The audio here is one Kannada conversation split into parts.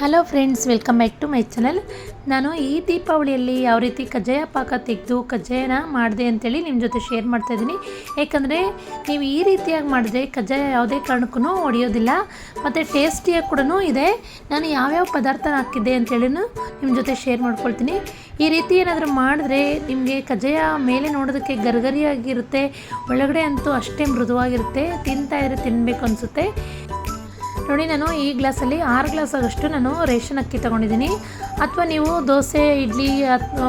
Hello friends welcome back to my channel ನಾನು ಈ ದೀಪಾವಳಿಯಲ್ಲಿ ಯಾವ ರೀತಿ ಕಜ್ಜಾಯ ಪಾಕ ತೆಗೆದು ಕಜ್ಜಾಯನ ಮಾಡಿದೆ ಅಂತೇಳಿ ನಿಮ್ಮ ಜೊತೆ ಶೇರ್ ಮಾಡ್ತಾಯಿದ್ದೀನಿ ಯಾಕಂದರೆ ನೀವು ಈ ರೀತಿಯಾಗಿ ಮಾಡಿದ್ರೆ ಕಜ್ಜಾಯ ಯಾವುದೇ ಕಾರಣಕ್ಕೂ ಒಡೆಯೋದಿಲ್ಲ, ಮತ್ತು ಟೇಸ್ಟಿಯಾಗಿ ಕೂಡ ಇದೆ. ನಾನು ಯಾವ್ಯಾವ ಪದಾರ್ಥ ಹಾಕಿದ್ದೆ ಅಂತೇಳಿ ನಿಮ್ಮ ಜೊತೆ ಶೇರ್ ಮಾಡ್ಕೊಳ್ತೀನಿ. ಈ ರೀತಿ ಏನಾದರೂ ಮಾಡಿದ್ರೆ ನಿಮಗೆ ಕಜ್ಜಾಯ ಮೇಲೆ ನೋಡೋದಕ್ಕೆ ಗರ್ಗರಿಯಾಗಿರುತ್ತೆ, ಒಳಗಡೆ ಅಂತೂ ಅಷ್ಟೇ ಮೃದುವಾಗಿರುತ್ತೆ ತಿಂತಾಯಿದ್ರೆ ತಿನ್ನಬೇಕು ಅನಿಸುತ್ತೆ. ನೋಡಿ, ನಾನು ಈ ಗ್ಲಾಸಲ್ಲಿ ಆರು ಗ್ಲಾಸ್ ಆಗೋಷ್ಟು ನಾನು ರೇಷನ್ ಅಕ್ಕಿ ತೊಗೊಂಡಿದ್ದೀನಿ. ಅಥವಾ ನೀವು ದೋಸೆ, ಇಡ್ಲಿ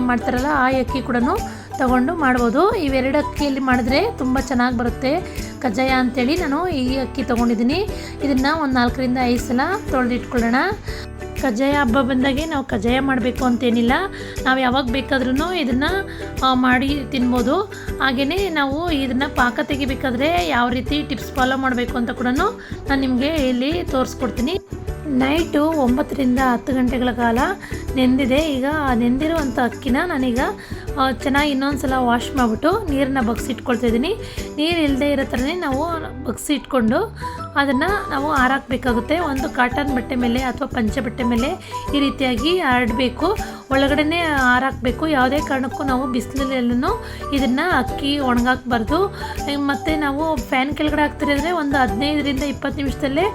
ಮಾಡ್ತಾರಲ್ಲ, ಆ ಅಕ್ಕಿ ಕೂಡ ತಗೊಂಡು ಮಾಡ್ಬೋದು. ಇವೆರಡು ಅಕ್ಕಿಯಲ್ಲಿ ಮಾಡಿದ್ರೆ ತುಂಬ ಚೆನ್ನಾಗಿ ಬರುತ್ತೆ. ಕಜ್ಜಾಯ ಅಂತೇಳಿ ನಾನು ಈ ಅಕ್ಕಿ ತೊಗೊಂಡಿದ್ದೀನಿ. ಇದನ್ನು ಒಂದು ನಾಲ್ಕರಿಂದ ಐದು ಸಲ ತೊಳೆದಿಟ್ಕೊಳ್ಳೋಣ. ಕಜ್ಜಾಯ ಹಬ್ಬ ಬಂದಾಗೆ ನಾವು ಕಜ್ಜಾಯ ಮಾಡಬೇಕು ಅಂತೇನಿಲ್ಲ. ನಾವು ಯಾವಾಗ ಬೇಕಾದ್ರೂ ಇದನ್ನು ಮಾಡಿ ತಿನ್ಬೋದು. ಹಾಗೆಯೇ ನಾವು ಇದನ್ನು ಪಾಕ ತೆಗಿಬೇಕಾದ್ರೆ ಯಾವ ರೀತಿ ಟಿಪ್ಸ್ ಫಾಲೋ ಮಾಡಬೇಕು ಅಂತ ಕೂಡ ನಾನು ನಿಮಗೆ ಇಲ್ಲಿ ತೋರಿಸ್ಕೊಡ್ತೀನಿ. ನೈಟು ಒಂಬತ್ತರಿಂದ ಹತ್ತು ಗಂಟೆಗಳ ಕಾಲ ನೆಂದಿದೆ. ಈಗ ನೆಂದಿರುವಂಥ ಅಕ್ಕಿನ ನಾನೀಗ ಚೆನ್ನಾಗಿ ಇನ್ನೊಂದು ಸಲ ವಾಶ್ ಮಾಡಿಬಿಟ್ಟು ನೀರನ್ನ ಬಗ್ಸಿಟ್ಕೊಳ್ತಾ ಇದ್ದೀನಿ. ನೀರು ಇಲ್ಲದೆ ಇರೋ ಥರನೇ ನಾವು ಬಗ್ಸಿಟ್ಕೊಂಡು ಅದನ್ನು ನಾವು ಹಾರಾಕ್ಬೇಕಾಗುತ್ತೆ ಒಂದು ಕಾಟನ್ ಬಟ್ಟೆ ಮೇಲೆ ಅಥವಾ ಪಂಚೆ ಬಟ್ಟೆ ಮೇಲೆ ಈ ರೀತಿಯಾಗಿ ಹರಡಬೇಕು ಒಳಗಡೆನೇ ಹಾರಾಕಬೇಕು ಯಾವುದೇ ಕಾರಣಕ್ಕೂ ನಾವು ಬಿಸಿಲಲ್ಲೆಲ್ಲೂ ಇದನ್ನು ಅಕ್ಕಿ ಒಣಗಾಕಬಾರ್ದು. ಮತ್ತು ನಾವು ಫ್ಯಾನ್ ಕೆಳಗಡೆ ಹಾಕ್ತಿರಿದ್ರೆ ಒಂದು ಹದಿನೈದರಿಂದ ಇಪ್ಪತ್ತು ನಿಮಿಷದಲ್ಲೇ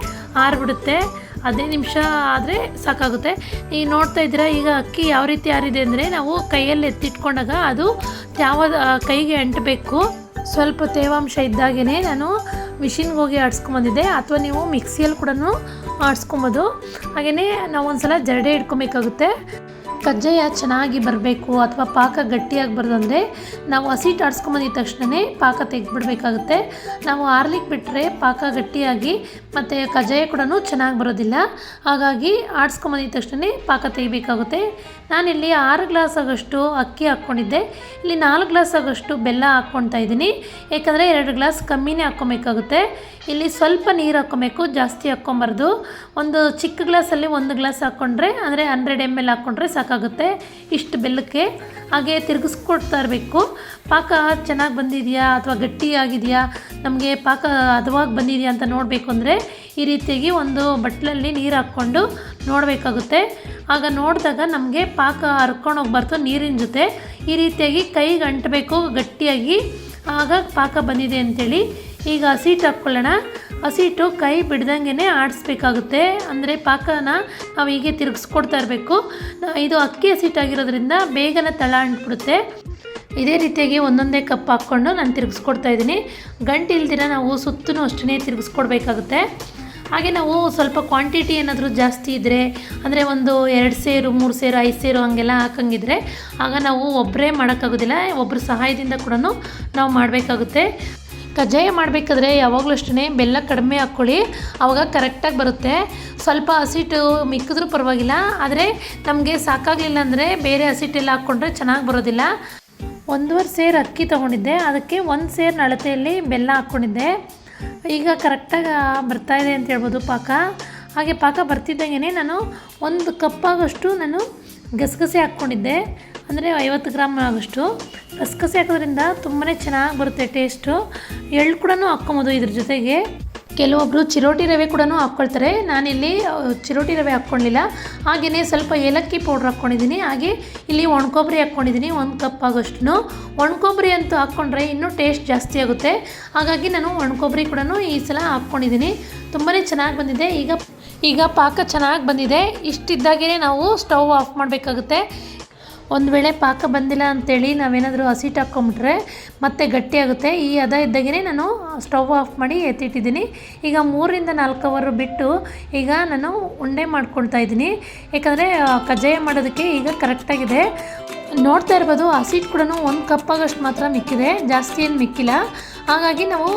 ಆರಿಬಿಡುತ್ತೆ. ಹದಿನೈದು ನಿಮಿಷ ಆದರೆ ಸಾಕಾಗುತ್ತೆ. ಈಗ ನೋಡ್ತಾ ಇದ್ದೀರಾ, ಈಗ ಅಕ್ಕಿ ಯಾವ ರೀತಿ ಆರಿದೆ ಅಂದರೆ ನಾವು ಕೈಯಲ್ಲಿ ಎತ್ತಿಟ್ಕೊಂಡಾಗ ಅದು ಯಾವ ಕೈಗೆ ಅಂಟಬೇಕು. ಸ್ವಲ್ಪ ತೇವಾಂಶ ಇದ್ದಾಗೇ ನಾನು ಮಿಷಿನ್ಗೆ ಹೋಗಿ ಆಡಿಸ್ಕೊಂಬಂದಿದ್ದೆ ಅಥವಾ ನೀವು ಮಿಕ್ಸಿಯಲ್ಲಿ ಕೂಡ ಆಡಿಸ್ಕೊಬೋದು. ಹಾಗೆಯೇ ನಾವು ಒಂದ್ಸಲ ಜರಡೆ ಇಟ್ಕೊಬೇಕಾಗುತ್ತೆ. ಕಜ್ಜಾಯ ಚೆನ್ನಾಗಿ ಬರಬೇಕು ಅಥವಾ ಪಾಕ ಗಟ್ಟಿಯಾಗಿ ಬರೋದಂದರೆ ನಾವು ಹಸಿಟ್ಟು ಆಡಿಸ್ಕೊಂಬಂದಿದ ತಕ್ಷಣವೇ ಪಾಕ ತೆಗೆದ್ಬಿಡ್ಬೇಕಾಗುತ್ತೆ. ನಾವು ಆರ್ಲಿಕ್ಕೆ ಬಿಟ್ಟರೆ ಪಾಕ ಗಟ್ಟಿಯಾಗಿ ಮತ್ತು ಕಜ್ಜಾಯ ಕೂಡ ಚೆನ್ನಾಗಿ ಬರೋದಿಲ್ಲ. ಹಾಗಾಗಿ ಆಡಿಸ್ಕೊಂಬಂದಿದ ತಕ್ಷಣವೇ ಪಾಕ ತೆಗಿಬೇಕಾಗುತ್ತೆ. ನಾನಿಲ್ಲಿ ಆರು ಗ್ಲಾಸ್ ಆಗೋಷ್ಟು ಅಕ್ಕಿ ಹಾಕ್ಕೊಂಡಿದ್ದೆ. ಇಲ್ಲಿ ನಾಲ್ಕು ಗ್ಲಾಸ್ ಆಗೋಷ್ಟು ಬೆಲ್ಲ ಹಾಕ್ಕೊಳ್ತಾ ಇದ್ದೀನಿ. ಏಕೆಂದರೆ ಎರಡು ಗ್ಲಾಸ್ ಕಮ್ಮಿನೇ ಹಾಕ್ಕೊಬೇಕಾಗುತ್ತೆ. ಇಲ್ಲಿ ಸ್ವಲ್ಪ ನೀರು ಹಾಕ್ಕೊಬೇಕು, ಜಾಸ್ತಿ ಹಾಕ್ಕೊಂಬಾರ್ದು. ಒಂದು ಚಿಕ್ಕ ಗ್ಲಾಸಲ್ಲಿ ಒಂದು ಗ್ಲಾಸ್ ಹಾಕ್ಕೊಂಡ್ರೆ, ಅಂದರೆ ಹಂಡ್ರೆಡ್ ಎಂ ಎಲ್ ಹಾಕ್ಕೊಂಡ್ರೆ ಸಾಕಾಗುತ್ತೆ ಇಷ್ಟು ಬೆಲ್ಲಕ್ಕೆ ಹಾಗೆ ತಿರುಗಿಸ್ಕೊಡ್ತಾ ಇರಬೇಕು. ಪಾಕ ಚೆನ್ನಾಗಿ ಬಂದಿದೆಯಾ ಅಥವಾ ಗಟ್ಟಿಯಾಗಿದೆಯಾ? ನಮಗೆ ಪಾಕ ಹದವಾಗಿ ಬಂದಿದೆಯಾ ಅಂತ ನೋಡಬೇಕು ಅಂದರೆ ಈ ರೀತಿಯಾಗಿ ಒಂದು ಬಟ್ಲಲ್ಲಿ ನೀರು ಹಾಕ್ಕೊಂಡು ನೋಡಬೇಕಾಗುತ್ತೆ. ಆಗ ನೋಡಿದಾಗ ನಮಗೆ ಪಾಕ ಹರ್ಕೊಂಡು ಹೋಗ್ಬಾರ್ದು ನೀರಿನ ಜೊತೆ. ಈ ರೀತಿಯಾಗಿ ಕೈಗೆ ಅಂಟಬೇಕು ಗಟ್ಟಿಯಾಗಿ. ಆಗ ಪಾಕ ಬಂದಿದೆ ಅಂಥೇಳಿ ಈಗ ಹಸಿಟ್ಟು ಹಾಕ್ಕೊಳ್ಳೋಣ ಹಸಿಟ್ಟು ಕೈ ಬಿಡ್ದಂಗೆ ಆಡಿಸ್ಬೇಕಾಗುತ್ತೆ. ಅಂದರೆ ಪಾಕನ ನಾವು ಹೀಗೆ ತಿರುಗಿಸ್ಕೊಡ್ತಾ ಇರಬೇಕು. ಇದು ಅಕ್ಕಿ ಹಸಿಟ್ಟಾಗಿರೋದ್ರಿಂದ ಬೇಗನೆ ತಳ ಅಂಟ್ಬಿಡುತ್ತೆ. ಇದೇ ರೀತಿಯಾಗಿ ಒಂದೊಂದೇ ಕಪ್ ಹಾಕ್ಕೊಂಡು ನಾನು ತಿರುಗಿಸ್ಕೊಡ್ತಾ ಇದ್ದೀನಿ. ಗಂಟು ಇಲ್ದಿರ ನಾವು ಸುತ್ತೂ ಅಷ್ಟೇ ತಿರುಗಿಸ್ಕೊಡ್ಬೇಕಾಗುತ್ತೆ. ಹಾಗೆ ನಾವು ಸ್ವಲ್ಪ ಕ್ವಾಂಟಿಟಿ ಏನಾದರೂ ಜಾಸ್ತಿ ಇದ್ದರೆ ಅಂದರೆ ಒಂದು ಎರಡು ಸೇರು, ಮೂರು ಸೇರು, ಐದು ಸೇರು ಹಂಗೆಲ್ಲ ಹಾಕಂಗಿದ್ರೆ, ಆಗ ನಾವು ಒಬ್ಬರೇ ಮಾಡೋಕ್ಕಾಗೋದಿಲ್ಲ. ಒಬ್ಬರ ಸಹಾಯದಿಂದ ಕೂಡ ನಾವು ಮಾಡಬೇಕಾಗುತ್ತೆ. ಕಜ್ಜಾಯ ಮಾಡಬೇಕಾದ್ರೆ ಯಾವಾಗಲೂ ಅಷ್ಟೇ ಬೆಲ್ಲ ಕಡಿಮೆ ಹಾಕ್ಕೊಳ್ಳಿ. ಆವಾಗ ಕರೆಕ್ಟಾಗಿ ಬರುತ್ತೆ. ಸ್ವಲ್ಪ ಹಸಿಟ್ಟು ಮಿಕ್ಕಿದ್ರೂ ಪರವಾಗಿಲ್ಲ. ಆದರೆ ನಮಗೆ ಸಾಕಾಗಲಿಲ್ಲ ಅಂದರೆ ಬೇರೆ ಹಸಿಟ್ಟೆಲ್ಲ ಹಾಕ್ಕೊಂಡ್ರೆ ಚೆನ್ನಾಗಿ ಬರೋದಿಲ್ಲ. ಒಂದೂವರೆ ಸೇರು ಅಕ್ಕಿ ತೊಗೊಂಡಿದ್ದೆ. ಅದಕ್ಕೆ ಒಂದು ಸೇರು ನಳತೆಯಲ್ಲಿ ಬೆಲ್ಲ ಹಾಕ್ಕೊಂಡಿದ್ದೆ. ಈಗ ಕರೆಕ್ಟಾಗಿ ಬರ್ತಾ ಇದೆ ಅಂತ ಹೇಳ್ಬೋದು ಪಾಕ. ಹಾಗೆ ಪಾಕ ಬರ್ತಿದ್ದಂಗೆ ನಾನು ಒಂದು ಕಪ್ಪಾಗಷ್ಟು ನಾನು ಗಸಗಸೆ ಹಾಕ್ಕೊಂಡಿದ್ದೆ. ಅಂದರೆ ಐವತ್ತು ಗ್ರಾಮ್ ಆಗೋಷ್ಟು ಗಸಗಸೆ ಹಾಕೋದ್ರಿಂದ ತುಂಬಾ ಚೆನ್ನಾಗಿ ಬರುತ್ತೆ ಟೇಸ್ಟು ಎಳ್ಳು ಕೂಡ ಹಾಕ್ಕೊಬೋದು ಇದ್ರ ಜೊತೆಗೆ. ಕೆಲವೊಬ್ಬರು ಚಿರೋಟಿ ರವೆ ಕೂಡ ಹಾಕ್ಕೊಳ್ತಾರೆ. ನಾನಿಲ್ಲಿ ಚಿರೋಟಿ ರವೆ ಹಾಕ್ಕೊಳ್ಳಿಲ್ಲ ಹಾಗೆಯೇ ಸ್ವಲ್ಪ ಏಲಕ್ಕಿ ಪೌಡ್ರ್ ಹಾಕ್ಕೊಂಡಿದ್ದೀನಿ. ಹಾಗೆ ಇಲ್ಲಿ ಒಣಕೊಬ್ಬರಿ ಹಾಕ್ಕೊಂಡಿದ್ದೀನಿ, ಒಂದು ಕಪ್ ಆಗೋಷ್ಟು ಒಣಕೊಬ್ಬರಿ ಅಂತೂ ಹಾಕ್ಕೊಂಡ್ರೆ ಇನ್ನೂ ಟೇಸ್ಟ್ ಜಾಸ್ತಿ ಆಗುತ್ತೆ. ಹಾಗಾಗಿ ನಾನು ಒಣಕೊಬ್ಬರಿ ಕೂಡ ಈ ಸಲ ಹಾಕ್ಕೊಂಡಿದ್ದೀನಿ. ತುಂಬಾ ಚೆನ್ನಾಗಿ ಬಂದಿದೆ. ಈಗ ಈಗ ಪಾಕ ಚೆನ್ನಾಗಿ ಬಂದಿದೆ. ಇಷ್ಟಿದ್ದಾಗೇ ನಾವು ಸ್ಟವ್ ಆಫ್ ಮಾಡಬೇಕಾಗುತ್ತೆ. ಒಂದು ವೇಳೆ ಪಾಕ ಬಂದಿಲ್ಲ ಅಂತೇಳಿ ನಾವೇನಾದರೂ ಹಸಿಟ್ಟು ಹಾಕ್ಕೊಂಬಿಟ್ರೆ ಮತ್ತೆ ಗಟ್ಟಿಯಾಗುತ್ತೆ ಈ ಹದ ಇದ್ದಾಗೇ ನಾನು ಸ್ಟವ್ ಆಫ್ ಮಾಡಿ ಎತ್ತಿಟ್ಟಿದ್ದೀನಿ. ಈಗ ಮೂರರಿಂದ ನಾಲ್ಕು ಅವರು ಬಿಟ್ಟು ಈಗ ನಾನು ಉಂಡೆ ಮಾಡ್ಕೊಳ್ತಾ ಇದ್ದೀನಿ. ಯಾಕಂದರೆ ಕಜ್ಜಾಯ ಮಾಡೋದಕ್ಕೆ ಈಗ ಕರೆಕ್ಟಾಗಿದೆ ನೋಡ್ತಾ ಇರ್ಬೋದು ಹಸಿಟ್ಟು ಕೂಡ ಒಂದು ಕಪ್ಪಾಗಷ್ಟು ಮಾತ್ರ ಮಿಕ್ಕಿದೆ. ಜಾಸ್ತಿ ಏನು ಮಿಕ್ಕಿಲ್ಲ. ಹಾಗಾಗಿ ನಾವು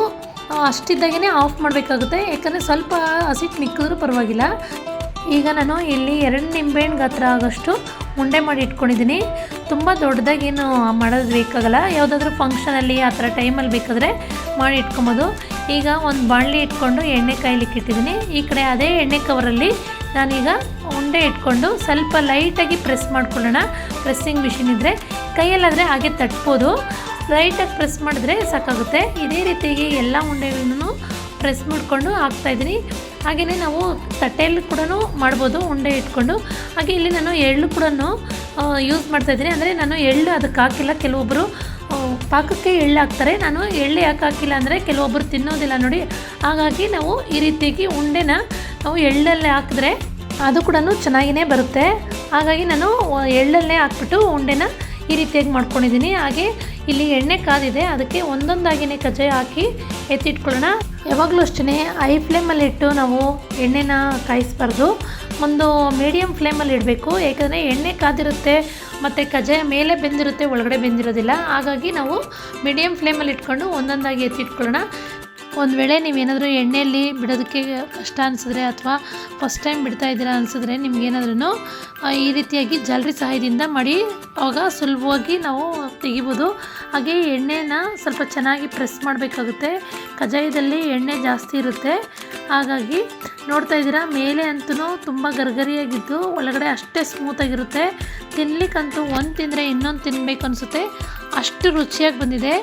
ಅಷ್ಟಿದ್ದಾಗೇ ಆಫ್ ಮಾಡಬೇಕಾಗುತ್ತೆ. ಯಾಕಂದರೆ ಸ್ವಲ್ಪ ಹಸಿಟ್ಟು ಮಿಕ್ಕಿದ್ರೂ ಪರವಾಗಿಲ್ಲ. ಈಗ ನಾನು ಇಲ್ಲಿ ಎರಡು ನಿಂಬೆಹಣ್ಣು ಗಾತ್ರ ಆಗೋಷ್ಟು ಉಂಡೆ ಮಾಡಿ ಇಟ್ಕೊಂಡಿದ್ದೀನಿ. ತುಂಬ ದೊಡ್ಡದಾಗೇನು ಮಾಡೋದು ಬೇಕಾಗಲ್ಲ. ಯಾವುದಾದ್ರೂ ಫಂಕ್ಷನಲ್ಲಿ ಆ ಥರ ಟೈಮಲ್ಲಿ ಬೇಕಾದರೆ ಮಾಡಿ ಇಟ್ಕೊಬೋದು. ಈಗ ಒಂದು ಬಾಣಲಿ ಇಟ್ಕೊಂಡು ಎಣ್ಣೆ ಕಾಯ್ಲಿಕ್ಕೆ ಇಟ್ಟಿದ್ದೀನಿ. ಈ ಕಡೆ ಅದೇ ಎಣ್ಣೆ ಕವರಲ್ಲಿ ನಾನೀಗ ಉಂಡೆ ಇಟ್ಕೊಂಡು ಸ್ವಲ್ಪ ಲೈಟಾಗಿ ಪ್ರೆಸ್ ಮಾಡ್ಕೊಳ್ಳೋಣ. ಪ್ರೆಸ್ಸಿಂಗ್ ಮಿಷಿನ್ ಇದ್ದರೆ ಕೈಯಲ್ಲಾದರೆ ಹಾಗೆ ತಟ್ಬೋದು. ಲೈಟಾಗಿ ಪ್ರೆಸ್ ಮಾಡಿದ್ರೆ ಸಾಕಾಗುತ್ತೆ. ಇದೇ ರೀತಿಯಾಗಿ ಎಲ್ಲ ಉಂಡೆಗಳನ್ನು ಪ್ರೆಸ್ ಮಾಡಿಕೊಂಡು ಹಾಕ್ತಾಯಿದ್ದೀನಿ ಹಾಗೆಯೇ ನಾವು ತಟ್ಟೆಯಲ್ಲಿ ಕೂಡ ಮಾಡ್ಬೋದು, ಉಂಡೆ ಇಟ್ಕೊಂಡು. ಹಾಗೆ ಇಲ್ಲಿ ನಾನು ಎಳ್ಳು ಕೂಡ ಯೂಸ್ ಮಾಡ್ತಾಯಿದ್ದೀನಿ ಅಂದರೆ ನಾನು ಎಳ್ಳು ಅದಕ್ಕೆ ಹಾಕಿಲ್ಲ. ಕೆಲವೊಬ್ಬರು ಪಾಕಕ್ಕೆ ಎಳ್ಳು ಹಾಕ್ತಾರೆ. ನಾನು ಎಳ್ಳು ಯಾಕೆ ಹಾಕಿಲ್ಲ ಅಂದರೆ ಕೆಲವೊಬ್ಬರು ತಿನ್ನೋದಿಲ್ಲ ನೋಡಿ. ಹಾಗಾಗಿ ನಾವು ಈ ರೀತಿಯಾಗಿ ಉಂಡೆನ ನಾವು ಎಳ್ಳಲ್ಲೇ ಹಾಕಿದ್ರೆ ಅದು ಕೂಡ ಚೆನ್ನಾಗಿಯೇ ಬರುತ್ತೆ. ಹಾಗಾಗಿ ನಾನು ಎಳ್ಳಲ್ಲೇ ಹಾಕ್ಬಿಟ್ಟು ಉಂಡೆನ ಈ ರೀತಿಯಾಗಿ ಮಾಡ್ಕೊಂಡಿದ್ದೀನಿ. ಹಾಗೆ ಇಲ್ಲಿ ಎಣ್ಣೆ ಕಾದಿದೆ. ಅದಕ್ಕೆ ಒಂದೊಂದಾಗಿನೇ ಕಜ್ಜಾಯ ಹಾಕಿ ಎತ್ತಿಟ್ಕೊಳ್ಳೋಣ. ಯಾವಾಗಲೂ ಅಷ್ಟೇ ಐ ಫ್ಲೇಮಲ್ಲಿ ಇಟ್ಟು ನಾವು ಎಣ್ಣೆನ ಕಾಯಿಸ್ಬಾರ್ದು. ಒಂದು ಮೀಡಿಯಮ್ ಫ್ಲೇಮಲ್ಲಿ ಇಡಬೇಕು. ಏಕೆಂದರೆ ಎಣ್ಣೆ ಕಾದಿರುತ್ತೆ, ಮತ್ತು ಕಜ್ಜಾಯ ಮೇಲೆ ಬೆಂದಿರುತ್ತೆ, ಒಳಗಡೆ ಬೆಂದಿರೋದಿಲ್ಲ. ಹಾಗಾಗಿ ನಾವು ಮೀಡಿಯಮ್ ಫ್ಲೇಮಲ್ಲಿ ಇಟ್ಕೊಂಡು ಒಂದೊಂದಾಗಿ ಎತ್ತಿಟ್ಕೊಳ್ಳೋಣ. ಒಂದು ವೇಳೆ ನೀವೇನಾದರೂ ಎಣ್ಣೆಯಲ್ಲಿ ಬಿಡೋದಕ್ಕೆ ಕಷ್ಟ ಅನಿಸಿದ್ರೆ ಅಥವಾ ಫಸ್ಟ್ ಟೈಮ್ ಬಿಡ್ತಾ ಇದ್ದೀರಾ ಅನಿಸಿದ್ರೆ ನಿಮಗೇನಾದ್ರೂ ಈ ರೀತಿಯಾಗಿ ಜಾಲರಿ ಸಹಾಯದಿಂದ ಮಾಡಿ ಆವಾಗ ಸುಲಭವಾಗಿ ನಾವು ತೆಗಿಬೋದು. ಹಾಗೆ ಎಣ್ಣೆನ ಸ್ವಲ್ಪ ಚೆನ್ನಾಗಿ ಪ್ರೆಸ್ ಮಾಡಬೇಕಾಗುತ್ತೆ. ಕಜಾಯದಲ್ಲಿ ಎಣ್ಣೆ ಜಾಸ್ತಿ ಇರುತ್ತೆ. ಹಾಗಾಗಿ ನೋಡ್ತಾ ಇದ್ದೀರಾ, ಮೇಲೆ ಅಂತೂ ತುಂಬ ಗರ್ಗರಿಯಾಗಿದ್ದು ಒಳಗಡೆ ಅಷ್ಟೇ ಸ್ಮೂತಾಗಿರುತ್ತೆ ತಿನ್ಲಿಕ್ಕಂತೂ ಒಂದು ತಿಂದರೆ ಇನ್ನೊಂದು ತಿನ್ನಬೇಕು ಅನಿಸುತ್ತೆ. ಅಷ್ಟು ರುಚಿಯಾಗಿ ಬಂದಿದೆ.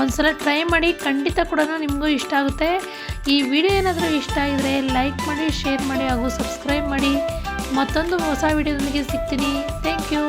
ಒಂದ್ಸಲ ಟ್ರೈ ಮಾಡಿ ಖಂಡಿತ ಕೂಡ ನಿಮಗೂ ಇಷ್ಟ ಆಗುತ್ತೆ. ಈ ವಿಡಿಯೋ ಏನಾದರೂ ಇಷ್ಟ ಆಗಿದ್ರೆ ಲೈಕ್ ಮಾಡಿ ಶೇರ್ ಮಾಡಿ ಹಾಗೂ ಸಬ್ಸ್ಕ್ರೈಬ್ ಮಾಡಿ. ಮತ್ತೊಂದು ಹೊಸ ವಿಡಿಯೋದೊಂದಿಗೆ ಸಿಗ್ತೀನಿ. Thank you